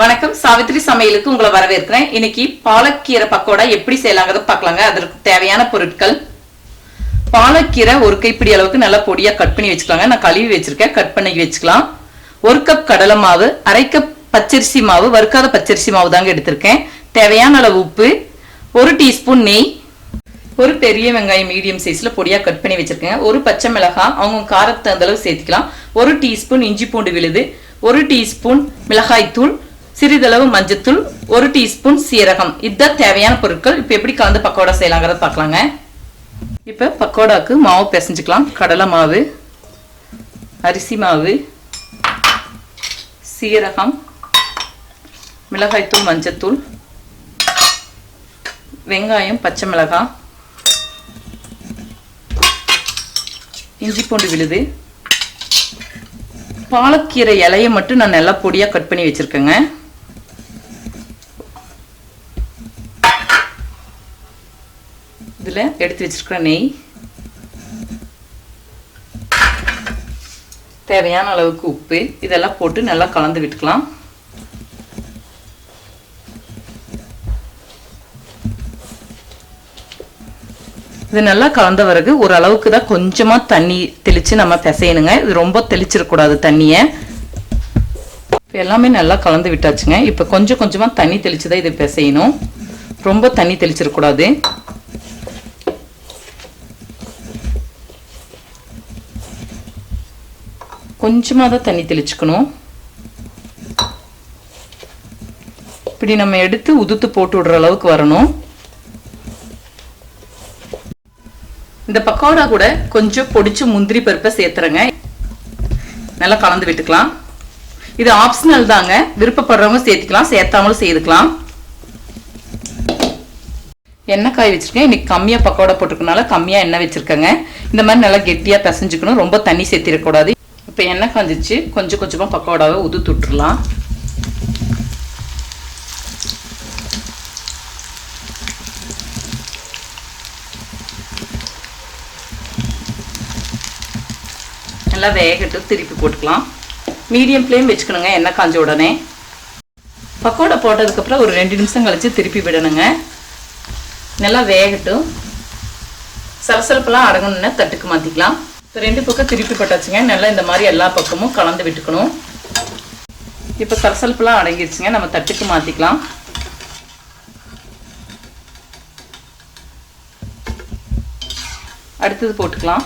வணக்கம். சாவித்ரி சமையலுக்கு உங்களை வரவேற்கிறேன். இன்னைக்கு பாலக்கீரை பக்கோடா எப்படி செய்யலாங்கிறத பார்க்கலாங்க. அதற்கு தேவையான பொருட்கள். பாலக்கீரை ஒரு கைப்பிடி அளவுக்கு நல்லா பொடியா கட் பண்ணி வச்சுக்கலாங்க. நான் கழுவி வச்சிருக்கேன். கட் பண்ணி வச்சுக்கலாம். ஒரு கப் கடலை மாவு அரை கப் பச்சரிசி மாவு வறுக்காத பச்சரிசி மாவு தாங்க எடுத்திருக்கேன். தேவையான அளவு உப்பு ஒரு டீஸ்பூன் நெய் ஒரு பெரிய வெங்காயம் மீடியம் சைஸ்ல பொடியா கட் பண்ணி வச்சிருக்கேன். ஒரு பச்சை மிளகாய் அவங்க காரத்தை அந்தளவு அளவு சேர்த்துக்கலாம். ஒரு டீஸ்பூன் இஞ்சி பூண்டு விழுது ஒரு டீஸ்பூன் மிளகாய் தூள் சிறிதளவு மஞ்சத்தூள் ஒரு டீஸ்பூன் சீரகம். இதுதான் தேவையான பொருட்கள். இப்போ எப்படி கலந்து பக்கோடா செய்யலாங்கிறத பார்க்கலாங்க. இப்போ பக்கோடாக்கு மாவு பிசைஞ்சுக்கலாம். கடலை மாவு அரிசி மாவு சீரகம் மிளகாய்த்தூள் மஞ்சத்தூள் வெங்காயம் பச்சை மிளகாய் இஞ்சி பூண்டு விழுது. பாலக்கீரை இலையை மட்டும் நான் நல்லா பொடியாக கட் பண்ணி வச்சுருக்கேங்க. இதில் எடுத்து வச்சிருக்கிற நெய். தேவையான அளவுக்கு உப்பு. இதெல்லாம் போட்டு நல்லா கலந்து விட்டுக்கலாம். இது நல்லா கலந்த பிறகு ஒரு அளவுக்கு தான் கொஞ்சமாக தண்ணி தெளித்து நம்ம பிசையணுங்க. இது ரொம்ப தெளிச்சிடக்கூடாது தண்ணியை. இப்போ எல்லாமே நல்லா கலந்து விட்டாச்சுங்க. இப்போ கொஞ்சம் கொஞ்சமாக தண்ணி தெளித்து தான் இது பிசையணும். ரொம்ப தண்ணி தெளிச்சிடக்கூடாது. கொஞ்சமாக தான் தண்ணி தெளிச்சுக்கணும். இப்படி நம்ம எடுத்து உதுத்து போட்டு விடுற அளவுக்கு வரணும். இந்த பக்கோடா கூட கொஞ்சம் பொடிச்சு முந்திரி பருப்பை சேர்த்துறேங்க. நல்லா கலந்து விட்டுக்கலாம். இது ஆப்ஷனல் தாங்க. விருப்பப்படுறவங்க சேர்த்துக்கலாம் சேர்த்தாமலும் செய்துக்கலாம். எண்ணெய் காய் வச்சிருக்கேன். இன்னைக்கு கம்மியாக பக்கோடா போட்டிருக்கனால கம்மியாக எண்ணெய் வச்சிருக்கேங்க. இந்த மாதிரி நல்லா கெட்டியாக பிசைஞ்சுக்கணும். ரொம்ப தண்ணி சேர்த்திடக்கூடாது. இப்போ எண்ணெய் காஞ்சிச்சு. கொஞ்சம் கொஞ்சமாக பக்கோடாவை உதுத்து விட்டுறலாம். நல்லா வேகட்டும் திருப்பி போட்டுக்கலாம். மீடியம் ஃப்ளேம் வச்சுக்கணுங்க எண்ணெய் காஞ்ச உடனே. பக்கோடா போட்டதுக்கப்புறம் ஒரு ரெண்டு நிமிஷம் கழித்து திருப்பி விடணுங்க. நல்லா வேகட்டும். சலசலப்பெல்லாம் அடங்கணுன்னா தட்டுக்கு மாற்றிக்கலாம் ரெண்டு பக்கம் திருப்பி போட்டாச்சுங்க. நல்லா இந்த மாதிரி எல்லா பக்கமும் கலந்து விட்டுக்கணும். இப்போ சலசலப்புலாம் அடங்கிடுச்சுங்க நம்ம தட்டுக்கு மாற்றிக்கலாம் அடுத்தது போட்டுக்கலாம்.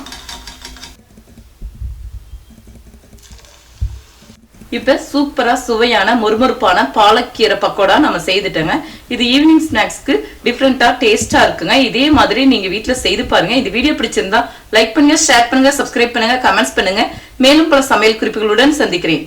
இப்போ சூப்பராக சுவையான மொறுமொறுப்பான பாலக்கீரை பக்கோடா நம்ம செய்துட்டோங்க. இது ஈவினிங் ஸ்நாக்ஸ்க்கு டிஃப்ரெண்ட்டாக டேஸ்ட்டாக இருக்குங்க. இதே மாதிரி நீங்கள் வீட்டில் செய்து பாருங்கள் இந்த வீடியோ பிடிச்சிருந்தா லைக் பண்ணுங்கள் ஷேர் பண்ணுங்கள் சப்ஸ்கிரைப் பண்ணுங்கள் கமெண்ட்ஸ் பண்ணுங்கள் மேலும் பல சமையல் குறிப்புகளுடன் சந்திக்கிறேன்.